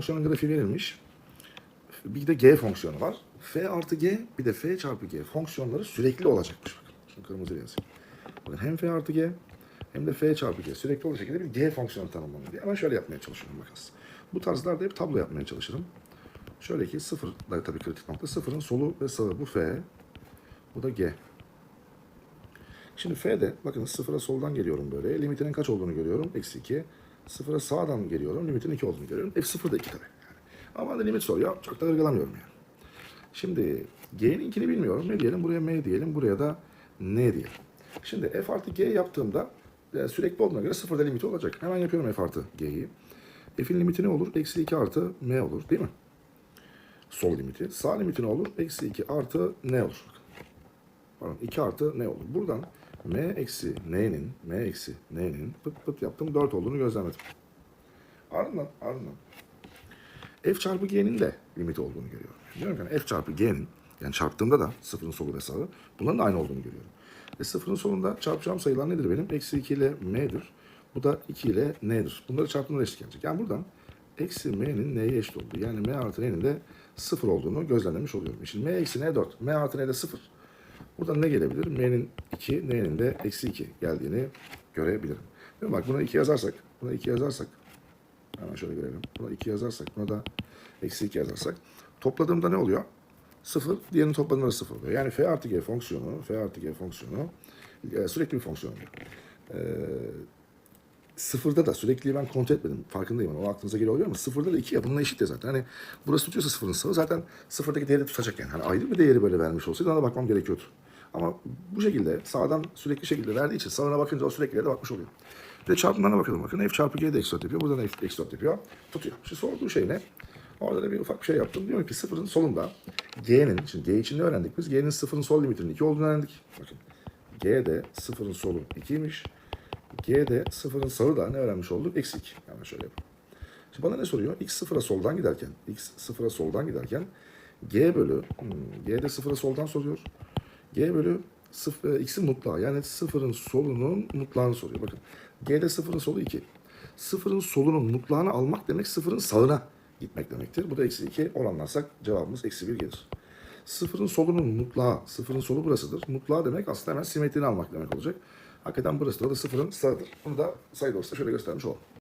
fonksiyonun grafiği verilmiş. Bir de g fonksiyonu var. f artı g bir de f çarpı g fonksiyonları sürekli olacakmış. Bakın şunu kırmızı yazayım. Hem f artı g hem de f çarpı g sürekli olacak şekilde bir g fonksiyonu tanımlanıyor diye. Hemen şöyle yapmaya çalışıyorum bakınız. Bu tarzlarda hep tablo yapmaya çalışırım. Şöyle ki sıfır da tabii kritik nokta. Sıfırın solu ve sağı bu f. Bu da g. Şimdi f'de bakın sıfıra soldan geliyorum böyle. Limitinin kaç olduğunu görüyorum. Eksi 2. Sıfıra sağdan geliyorum. Limitin 2 olduğunu görüyorum. F sıfır da 2 tabii. Yani. Ama da limit soruyor. Çok da ırgalamıyorum yani. Şimdi g'ninkini bilmiyorum. Ne diyelim? Buraya m diyelim. Buraya da n diyelim. Şimdi f artı g yaptığımda e, sürekli olduğuna göre sıfırda limiti olacak. Hemen yapıyorum f artı g'yi. F'in limiti ne olur? Eksi 2 artı m olur değil mi? Sol limiti. Sağ limiti ne olur? Eksi 2 artı n olur. Pardon 2 artı n olur. Buradan m eksi n'nin m eksi n'nin pıt pıt yaptım 4 olduğunu gözlemledim. Ardından ardından f çarpı g'nin de limiti olduğunu görüyorum. Diyorum ki yani f çarpı g'nin yani çarptığımda da sıfırın solu ve sağı bunların aynı olduğunu görüyorum. E sıfırın solunda çarpacağım sayılar nedir benim? Eksi 2 ile m'dir. Bu da 2 ile n'dir. Bunları çarptığımda eşit gelecek. Yani buradan eksi m'nin n'ye eşit olduğu yani m artı n'nin de sıfır olduğunu gözlemlemiş oluyorum. Şimdi m eksi n 4. m artı n de sıfır. Buradan ne gelebilir? m'nin 2, n'nin de eksi 2 geldiğini görebilirim. Değil mi? Bak buna 2 yazarsak, buna 2 yazarsak Hemen şöyle görelim. Buna 2 yazarsak, buna da eksi 2 yazarsak. Topladığımda ne oluyor? 0, diğerinin topladığında 0 oluyor. Yani f artı g fonksiyonu, f artı g fonksiyonu e, sürekli bir fonksiyon oluyor. E, sıfırda da sürekli ben kontrol etmedim. Farkındayım. O aklınıza geliyor oluyor ama sıfırda da 2 ya. Bununla eşit ya zaten. Hani burası tutuyorsa sıfırın sağı zaten sıfırdaki değeri tutacak yani. Hani ayrı bir değeri böyle vermiş olsaydı ona bakmam gerekiyordu. Ama bu şekilde sağdan sürekli şekilde verdiği için sağına bakınca o sürekli de bakmış oluyor. Ve çarpımlarına bakalım bakın. F çarpı G de eksi 4 yapıyor. Buradan F eksi 4 yapıyor. Tutuyor. Şimdi sorduğu şey ne? Orada da bir ufak bir şey yaptım. Diyorum ki sıfırın solunda G'nin, şimdi G için ne öğrendik biz? G'nin sıfırın sol limitinin 2 olduğunu öğrendik. Bakın. G de sıfırın solu 2'ymiş. G de sıfırın sağı da ne öğrenmiş olduk? Eksi 2. Hemen şöyle yapalım. Şimdi bana ne soruyor? X sıfıra soldan giderken, X sıfıra soldan giderken G bölü, hmm, G de sıfıra soldan soruyor. G bölü e, x'in mutlağı yani sıfırın solunun mutlağını soruyor. Bakın G'de sıfırın solu 2. Sıfırın solunun mutlağını almak demek sıfırın sağına gitmek demektir. Bu da eksi 2 oranlarsak cevabımız eksi 1 gelir. Sıfırın solunun mutlağı, sıfırın solu burasıdır. Mutlağı demek aslında hemen simetrini almak demek olacak. Hakikaten burası da, sıfırın sağıdır. Bunu da sayı dolayısıyla şöyle göstermiş olalım.